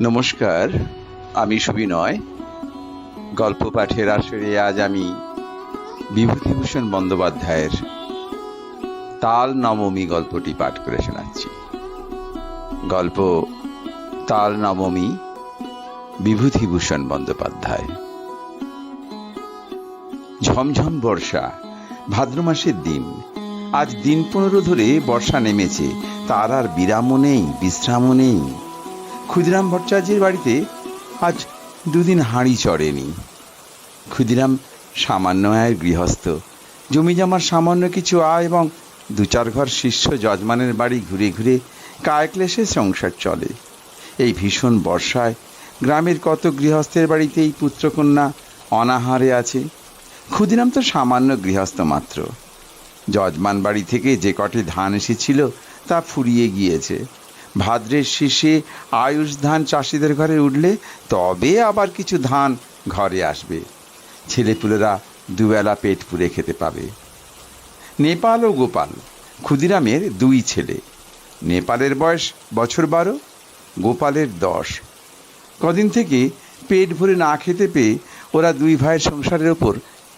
নমস্কার, আমি সুবিনয়। গল্প পাঠের আসরে আজ আমি বিভূতিভূষণ বন্দ্যোপাধ্যায়ের তাল নবমী গল্পটি পাঠ করে শোনাচ্ছি। গল্প তাল নবমী, বিভূতিভূষণ বন্দ্যোপাধ্যায়। ঝমঝম বর্ষা, ভাদ্র মাসের দিন। আজ দিন পনেরো ধরে বর্ষা নেমেছে, তার আর বিরামও নেই, বিশ্রামও নেই। ক্ষুদিরাম ভট্টাচার্যের বাড়িতে আজ দুদিন হাঁড়ি চড়েনি। ক্ষুদিরাম সামান্য আয়ের গৃহস্থ। জমি জমার সামান্য কিছু আয় এবং দু চার ঘর শিষ্য যজমানের বাড়ি ঘুরে ঘুরে কায়ক্লেশে সংসার চলে। এই ভীষণ বর্ষায় গ্রামের কত গৃহস্থের বাড়িতেই পুত্রকন্যা অনাহারে আছে? ক্ষুদিরাম তো সামান্য গৃহস্থ মাত্র। যজমান বাড়ি থেকে যে কটি ধান এসেছিল তা ফুরিয়ে গিয়েছে। ভাদ্রের শেষে আয়ুষ ধান চাষিদের ঘরে উঠলে তবে আবার কিছু ধান ঘরে আসবে। ছেলেপুলেরা দুবেলা পেট পুড়ে খেতে পাবে। নেপাল ও গোপাল, ক্ষুদিরামের দুই ছেলে। নেপালের বয়স বছর বারো, গোপালের দশ। কদিন থেকে পেট ভরে না খেতে পেয়ে ওরা দুই ভাইয়ের সংসারের ওপর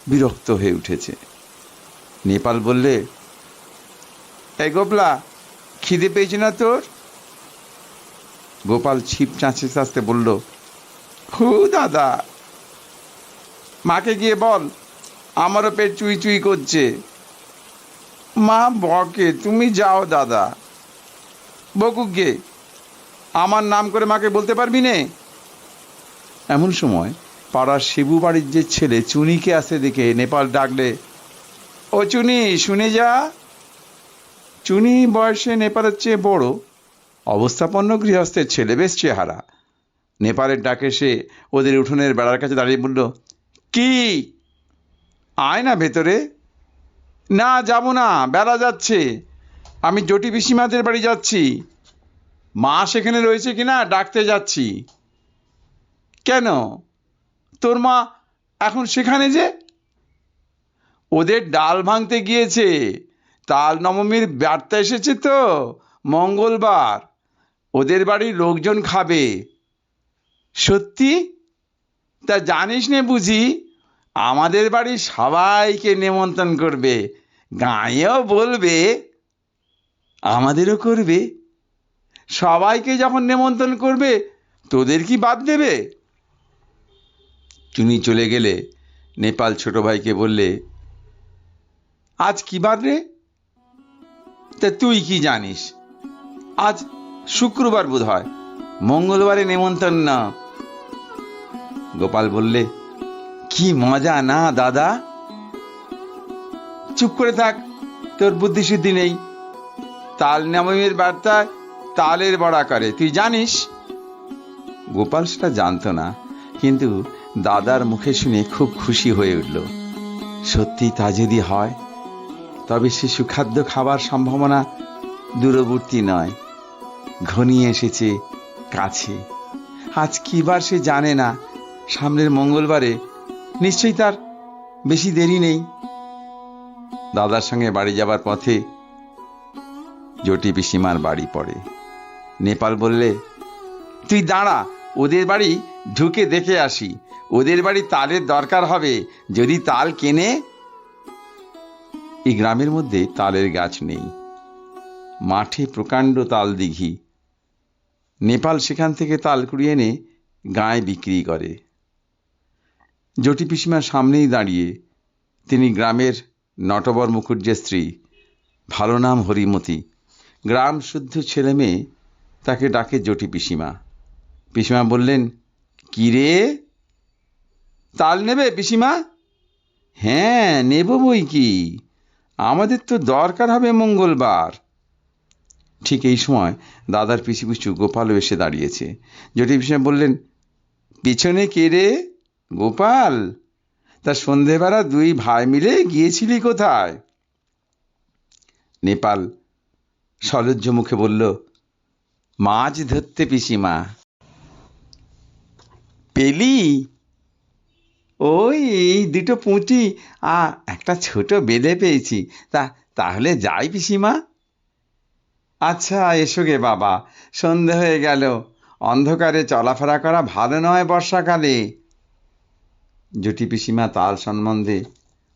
বিরক্ত হয়ে উঠেছে। নেপাল বললে, এই গোপলা, খিদে পেয়েছে না তোর? গোপাল ছিপ চাঁচে চাঁচতে বলল, হু, দাদা, মাকে গিয়ে বল, আমারও পেট চুই চুই করছে। মা বকে, তুমি যাও, দাদা। বকুক গে আমার নাম করে মাকে বলতে পারবি নে? এমন সময় পাড়ার শিবু বাড়ির যে ছেলে চুনিকে আসে দেখে নেপাল ডাকলে, ও চুনি, শুনে যা। চুনি বয়সে নেপালের চেয়ে বড় অবস্থাপন্ন গৃহস্থের ছেলে, বেশ চেহারা। নেপালের ডাকে সে ওদের উঠোনের বেড়ার কাছে দাঁড়িয়ে বলল, কি? আয় না ভেতরে। না, যাব না বেড়া যাচ্ছে। আমি জটি পিসিমাদের বাড়ি যাচ্ছি। মা সেখানে রয়েছে কি না ডাকতে যাচ্ছি। কেন? তোর মা এখন সেখানে যে? ওদের ডাল ভাঙতে গিয়েছে। তাল নবমীর বার্তা এসেছে তো, মঙ্গলবার। ওদের বাড়ির লোকজন খাবে। সত্যি? তা জানিস নে বুঝি, আমাদের বাড়ির সবাইকে নেমন্তন্ন করবে, গাঁয়েও বলবে, আমাদেরও করবে। সবাইকে যখন নেমন্তন্ন করবে, তোদের কি বাদ দেবে? চুনি চলে গেলে, নেপাল ছোট ভাইকে বললে, আজ কি বার রে? তা তুই কি জানিস? আজ শুক্রবার বোধ হয় মঙ্গলবারে নেমন্তন্ন না। গোপাল বললে, কি মজা না দাদা? চুপ করে থাক, তোর বুদ্ধি শুদ্ধি নেই। তাল নামের বার্তায় তালের বড়া করে তুই জানিস? গোপাল সেটা জানতো না, কিন্তু দাদার মুখে শুনে খুব খুশি হয়ে উঠল। সত্যি তা যদি হয়, তবে সে সুখাদ্য খাবার সম্ভাবনা দূরবর্তী নয়। ঘনিয়ে এসেছে কাছে। আজ কি বার সে জানে না, সামনের মঙ্গলবারে নিশ্চয়ই তার বেশি দেরি নেই। দাদার সঙ্গে বাড়ি যাবার পথে জটি পিসিমার বাড়ি পড়ে। নেপাল বললে, তুই দাঁড়া, ওদের বাড়ি ঢুকে দেখে আসি। ওদের বাড়ি তালের দরকার হবে, যদি তাল কেনে এই গ্রামের মধ্যে তালের গাছ নেই। মাঠে প্রকাণ্ড তাল দিঘি। নেপাল সেখান থেকে তাল কুড়িয়ে এনে গায়ে বিক্রি করে। জটি পিসিমার সামনেই দাঁড়িয়ে তিনি গ্রামের নটবর মুখুজ্জের স্ত্রী। ভালো নাম হরিমতি। গ্রাম শুদ্ধ ছেলে মেয়ে তাকে ডাকে জটি পিসিমা। পিসিমা বললেন, কি রে? তাল নেবে পিসিমা? হ্যাঁ নেব বই কি আমাদের তো দরকার হবে মঙ্গলবার। ঠিক এই সময় দাদার পিছু পিছু গোপালও এসে দাঁড়িয়েছে। জটি পিসিমা বললেন, পিছনে কে রে? গোপাল? তা সন্ধেবেলা দুই ভাই মিলে গিয়েছিলি কোথায়? নেপাল সলজ্জ মুখে বলল, মাছ ধরতে পিসিমা। পেলি? ওই দুটো পুঁটি আর একটা ছোট বেলে পেয়েছি। তা, তাহলে যাই পিসিমা। আচ্ছা এসো গে বাবা। সন্ধে হয়ে গেল। অন্ধকারে চলাফেরা করা ভালো নয় বর্ষাকালে। জটি পিসিমা, তাল সম্বন্ধে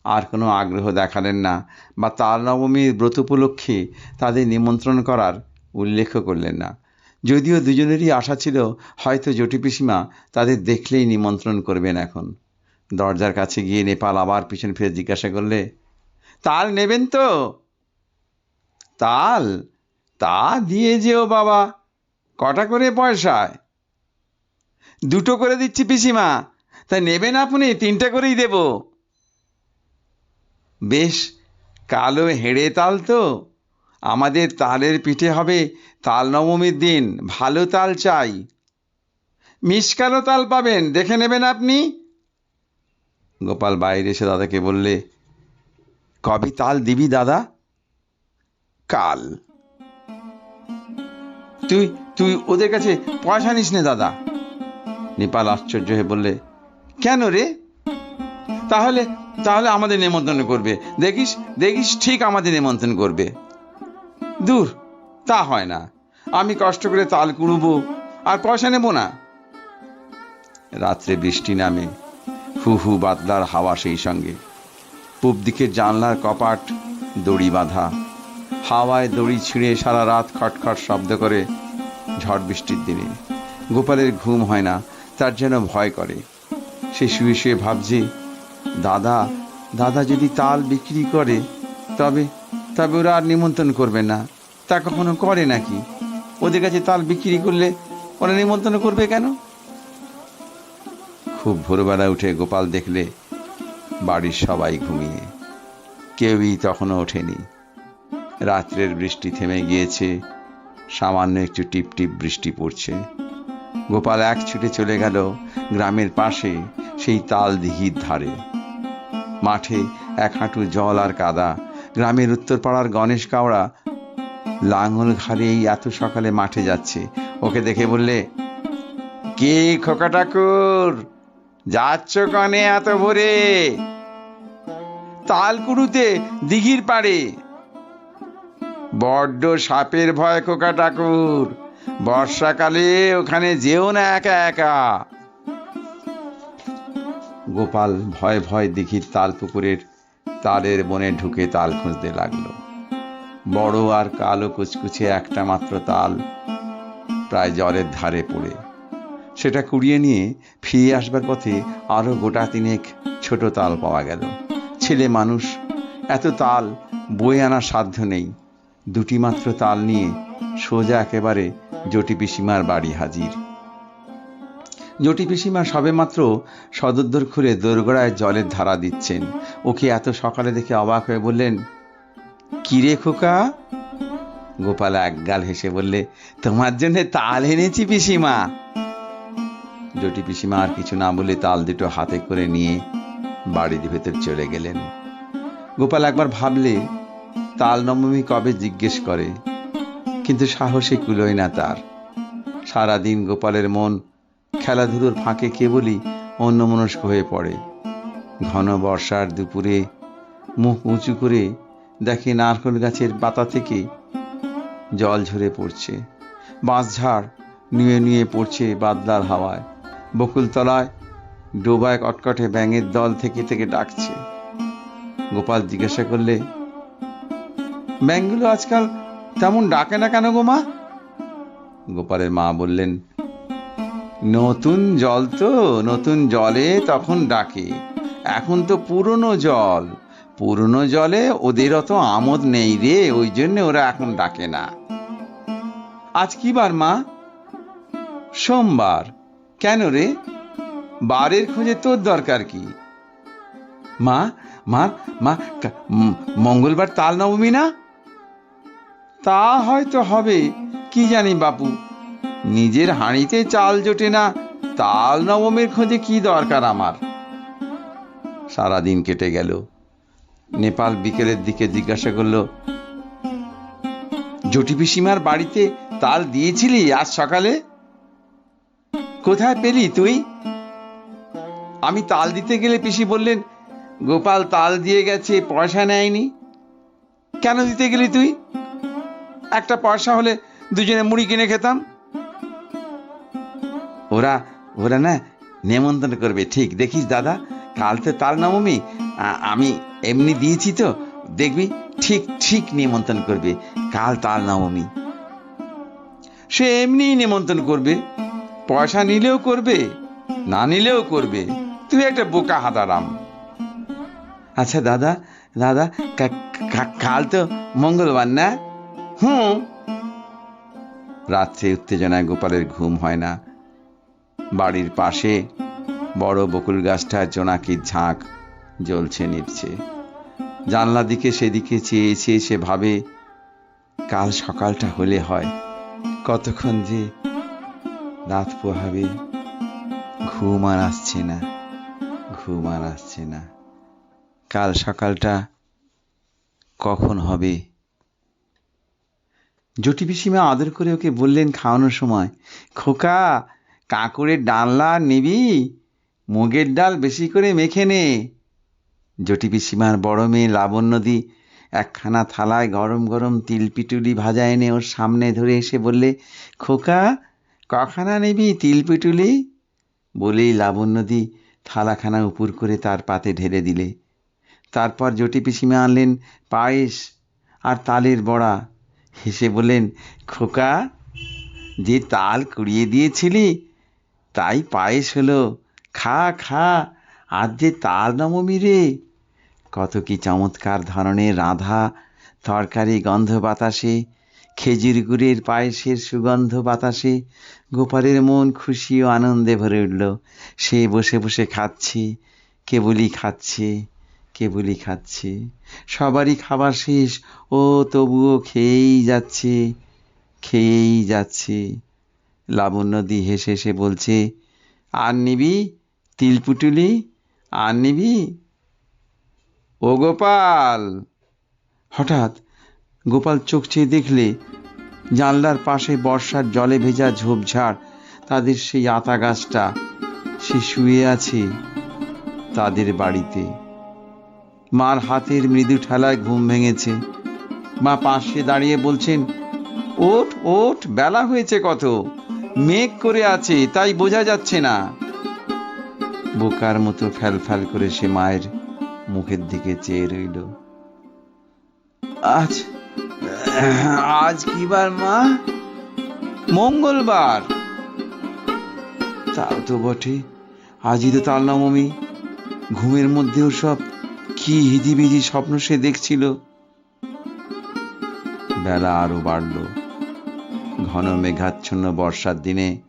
আর কোনো আগ্রহ দেখালেন না বা তাল নবমীর ব্রত উপলক্ষে তাদের নিমন্ত্রণ করার উল্লেখ করলেন না। যদিও দুজনেরই আশা ছিল, হয়তো জটি পিসিমা তাদের দেখলেই নিমন্ত্রণ করবেন এখন। দরজার কাছে গিয়ে নেপাল আবার পিছন ফিরে জিজ্ঞাসা করলে, তাল নেবেন তো? তাল? তা দিয়ে যেও বাবা। কটা করে পয়সায়? দুটো করে দিচ্ছি পিসিমা। তা নেবেন আপনি, তিনটা করেই দেব। বেশ, কালো হেড়ে তাল তো। আমাদের তালের পিঠে হবে তাল নবমীর দিন, ভালো তাল চাই। মিসকালো তাল পাবেন, দেখে নেবেন আপনি। গোপাল বাইরে এসে দাদাকে বললে, কবে তাল দিবি দাদা? কাল। তুই তুই ওদের কাছে পয়সা নিস নে, দাদা। নেপাল আশ্চর্য হয়ে বললে, কেন রে? তাহলে তাহলে আমাদের নিমন্ত্রণ করবে। দেখিস দেখিস ঠিক আমাদের নিমন্ত্রণ করবে। দূর, তা হয় না। আমি কষ্ট করে তাল কুড়বো, আর পয়সা নেব না। রাত্রে বৃষ্টি নামে, হু হু বাদলার হাওয়া সেই সঙ্গে। পূব দিকের জানলার কপাট দড়ি বাঁধা। হাওয়ায় দড়ি ছিঁড়ে সারা রাত খটখট শব্দ করে। ঝড় বৃষ্টির দিনে। গোপালের ঘুম হয় না, তার যেন ভয় করে। সে শুয়ে শুয়ে ভাবছে, দাদা দাদা যদি তাল বিক্রি করে, তবে তবে ওরা আর নিমন্ত্রণ করবে না। তা কখনো করে নাকি? ওদের কাছে তাল বিক্রি করলে ওরা নিমন্ত্রণ করবে কেন? খুব ভোরবেলা উঠে গোপাল দেখলে বাড়ির সবাই ঘুমিয়ে। কেউই তখনও ওঠেনি। রাত্রের বৃষ্টি থেমে গিয়েছে সামান্য একটু টিপ টিপ বৃষ্টি পড়ছে। গোপাল এক ছুটে চলে গেল গ্রামের পাশে সেই তাল দিঘির ধারে। মাঠে এক হাঁটু জল আর কাদা। গ্রামের উত্তরপাড়ার গণেশ কাওড়া, লাঙল ঘাড়ে এই এত সকালে মাঠে যাচ্ছে। ওকে দেখে বললে, কে খোকা ঠাকুর, যাচ্ছ কনে এত ভোরে? তালকুড়ুতে দিঘির পাড়ে বড্ড সাপের ভয়, খোকা ঠাকুর। বর্ষাকালে ওখানে যেও না একা একা। গোপাল ভয় ভয় দেখি তাল পুকুরের তালের বনে ঢুকে তাল খুঁজতে লাগল। বড় আর কালো কুচকুচে একটা মাত্র তাল প্রায় জলের ধারে পড়ে। সেটা কুড়িয়ে নিয়ে ফিরে আসবার পথে আরও গোটা তিনেক ছোট তাল পাওয়া গেল। ছেলে মানুষ, এত তাল বয়ে আনার সাধ্য নেই। দুটি মাত্র তাল নিয়ে সোজা একেবারে জটি পিসিমার বাড়ি হাজির। জটি পিসিমা সবেমাত্র সদুদ্দর খুলে দোরগোড়ায় জলের ধারা দিচ্ছেন। ওকে এত সকালে দেখে অবাক হয়ে বললেন কিরে খোকা? গোপাল একগাল হেসে বললে, তোমার জন্য তাল এনেছি পিসিমা। জটি পিসিমা আর কিছু না বলে তাল দুটো হাতে করে নিয়ে বাড়ির ভেতর চলে গেলেন। গোপাল একবার ভাবলে তাল নবমী কবে জিজ্ঞেস করে? কিন্তু সাহসে কুলোয় না তার। সারাদিন গোপালের মন খেলাধুলোর ফাঁকে কেবলই অন্যমনস্ক হয়ে পড়ে। ঘন বর্ষার দুপুরে মুখ উঁচু করে দেখে নারকল গাছের পাতা থেকে জল ঝরে পড়ছে। বাঁশঝাড় নুয়ে নুয়ে পড়ছে বাদলার হাওয়ায়। বকুলতলায় ডোবায় কটকটে ব্যাঙের দল থেকে থেকে ডাকছে। গোপাল জিজ্ঞাসা করলে ব্যাঙগুলো আজকাল তেমন ডাকে না কেন গো মা? গোপালের মা বললেন, নতুন জল তো, নতুন জলে তখন ডাকে। এখন তো পুরনো জল। পুরনো জলে ওদের অত আমোদ নেই রে, ওই জন্য ওরা এখন ডাকে না। আজ কি বার মা? সোমবার। কেন রে? বারের খোঁজে তোর দরকার কি? মা মা মা মঙ্গলবার তাল নবমী না? তা হয়তো হবে, কি জানি বাপু। নিজের হাঁড়িতে চাল জোটে না, তাল নবমের খোঁজে কি দরকার আমার? সারাদিন কেটে গেল। নেপাল বিকেলের দিকে জিজ্ঞাসা করল, জটি পিসিমার বাড়িতে তাল দিয়েছিলি আজ সকালে? কোথায় পেলি তুই? আমি তাল দিতে গেলে পিসি বললেন, গোপাল তাল দিয়ে গেছে, পয়সা নেয়নি। কেন দিতে গেলি তুই? একটা পয়সা হলে দুজনে মুড়ি কিনে খেতাম। ওরা ওরা না নেমন্তন্ন করবে, ঠিক। দেখিস দাদা, কাল তো তার নবমী। আমি এমনি দিয়েছি তো। দেখবি, ঠিক ঠিক নিমন্ত্রণ করবে, কাল তার নবমী। সে এমনি নিমন্ত্রণ করবে। পয়সা নিলেও করবে, না নিলেও করবে। তুই একটা বোকা হাতারাম আচ্ছা দাদা দাদা কাল তো মঙ্গলবার না? হুম। রাত্রে উত্তেজনায় গোপালের ঘুম হয় না। বাড়ির পাশে বড় বকুল গাছটার জোনাকির ঝাঁক জ্বলছে নিচ্ছে জানলা দিকে সেদিকে চেয়ে চেয়ে সে ভাবে, কাল সকালটা হলে হয়, কতক্ষণ যে রাত পোহাবে। ঘুম আর আসছে না, ঘুম আর আসছে না। কাল সকালটা কখন হবে? জটি পিসিমা আদর করে ওকে বললেন খাওয়ানোর সময়, খোকা, কাঁকুড়ের ডালনা নিবি, মুগের ডাল বেশি করে মেখে নে। জটি পিসিমার বড় মেয়ে লাবণ্যদি একখানা থালায় গরম গরম তিল পিটুলি ভাজা এনে ওর সামনে ধরে এসে বললে, খোকা, কখানা নিবি তিল পিটুলি? বলেই লাবণ্যদি থালাখানা উপর করে তার পাতে ঢেলে দিলে। তারপর জটি পিসিমা আনলেন পায়েস আর তালের বড়া হেসে বললেন, খোকা, যে তাল কুড়িয়ে দিয়েছিলি, তাই পায়েস হলো। খা খা আজ যে তাল নবমী রে। কত কি চমৎকার ধরনের রাধা, তরকারি গন্ধ বাতাসে, খেজুর গুড়ের পায়েসের সুগন্ধ বাতাসে, গোপালের মন খুশি ও আনন্দে ভরে উঠল। সে বসে বসে খাচ্ছে, কেবলই খাচ্ছে। কেবলই খাচ্ছে? সবারই খাবার শেষ। ও, তবুও খেয়েই যাচ্ছে খেয়েই যাচ্ছে। লাবণ্যদি হেসে হেসে বলছে, আর নিবি, তিলপুটুলি? আর নিবি? ও গোপাল! হঠাৎ গোপাল চোখ চেয়ে দেখলে জানলার পাশে বর্ষার জলে ভেজা ঝোপঝাড়, তাদের সেই আতা গাছটা সে শুয়ে আছে তাদের বাড়িতে। মার হাতের মৃদু ঠেলায় ঘুম ভেঙেছে। মা পাশে দাঁড়িয়ে বলছেন, ওঠ ওঠ, বেলা হয়েছে কত। মেঘ করে আছে, তাই বোঝা যাচ্ছে না। বোকার মতো ফ্যাল ফ্যাল করে সে মায়ের মুখের দিকে চেয়ে রইল। আজ আজ কি বার, মা? মঙ্গলবার। তাও তো বটে, আজই তো তাল নবমী। ঘুমের মধ্যেও সব কি হিজিবিজি স্বপ্ন সে দেখছিল? বেলা আরও বাড়ল। ঘন মেঘাচ্ছন্ন বর্ষার দিনে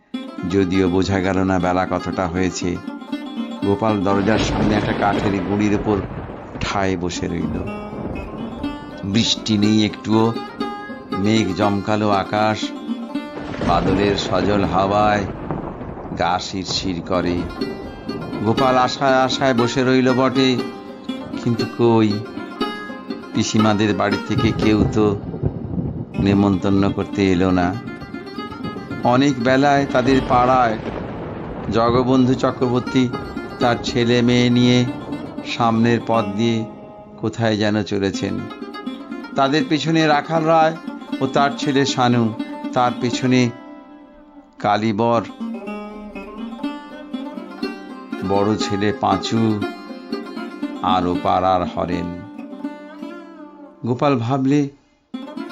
যদিও বোঝা গেল না বেলা কতটা হয়েছে, গোপাল দরজার সামনে একটা কাঠের গুঁড়ির উপর ঠায় বসে রইল। বৃষ্টি নেই একটুও, মেঘ জমকালো আকাশ, বাদলের সজল হাওয়ায় গা শিরশির করে। গোপাল আশায় আশায় বসে রইল বটে কিন্তু কই? পিসিমাদের বাড়ি থেকে কেউ তো নেমন্তন্ন করতে এলো না। অনেক বেলায় তাদের পাড়ায় জগবন্ধু চক্রবর্তী তার ছেলে মেয়ে নিয়ে সামনের পথ দিয়ে কোথায় যেন চলেছেন। তাদের পেছনে রাখাল রায় ও তার ছেলে শানু, তার পেছনে কালীবর। বড় ছেলে পাঁচু আর পাড়ার হরেন। গোপাল ভাবলে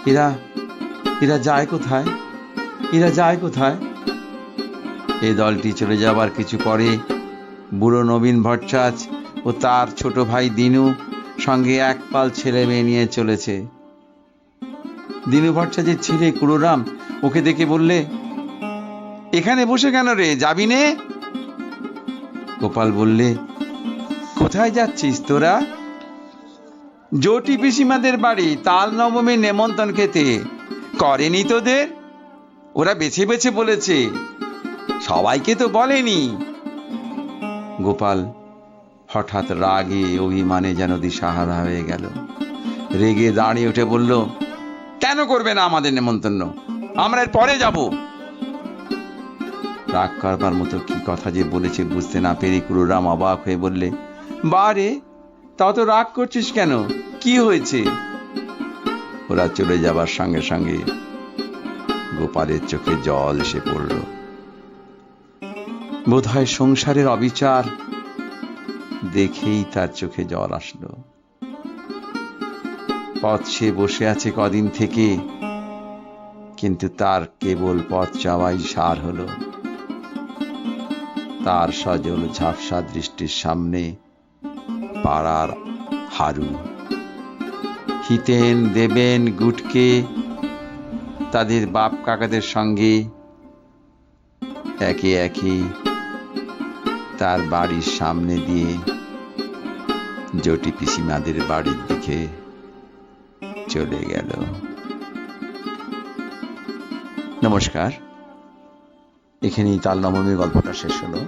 এরা এরা যায় কোথায়? এরা যায় কোথায়? এ দলটি চলে যাবার কিছু পরে বুড়ো নবীন ভট্টাচ ও তার ছোট ভাই দিনু সঙ্গে এক পাল ছেলে মেয়ে নিয়ে চলেছে। দিনু ভট্টাচের ছেলে কুড়োরাম ওকে দেখে বললে, এখানে বসে কেন রে? যাবি নে? গোপাল বললে কোথায় যাচ্ছিস তোরা? জটি পিসিমাদের বাড়ি তাল নবমী নেমন্তন খেতে। করেনি তোদের? ওরা বেছে বেছে বলেছে। সবাইকে তো বলেনি। গোপাল হঠাৎ রাগে অভিমানে যেন দিশাহারা হয়ে গেল। রেগে দাঁড়িয়ে উঠে বলল, কেন করবে না আমাদের নেমন্তন্ন? আমরা এর পরে যাব। রাগ করবার মতো কি কথা যে বলেছে বুঝতে না পেরে কুরুরাম অবাক হয়ে বললে বারে, তাও তো রাগ করছিস কেন? কি হয়েছে? ওরা চলে যাবার সঙ্গে সঙ্গে গোপালের চোখে জল এসে পড়ল। বোধহয় সংসারের অবিচার দেখেই তার চোখে জল আসলো। পথ সে বসে আছে কদিন থেকে, কিন্তু তার কেবল পথ চাওয়াই সার হলো। তার সজল ঝাপসা দৃষ্টির সামনে পাড়ার হারু। হিতেন, দেবেন, গুটকে, তাদের বাপ কাকাদের সঙ্গে একে একে তার বাড়ির সামনে দিয়ে জটি পিসিমাদের বাড়ির দিকে চলে গেল। নমস্কার। এখানেই তাল নবমী গল্পটা শেষ হলো।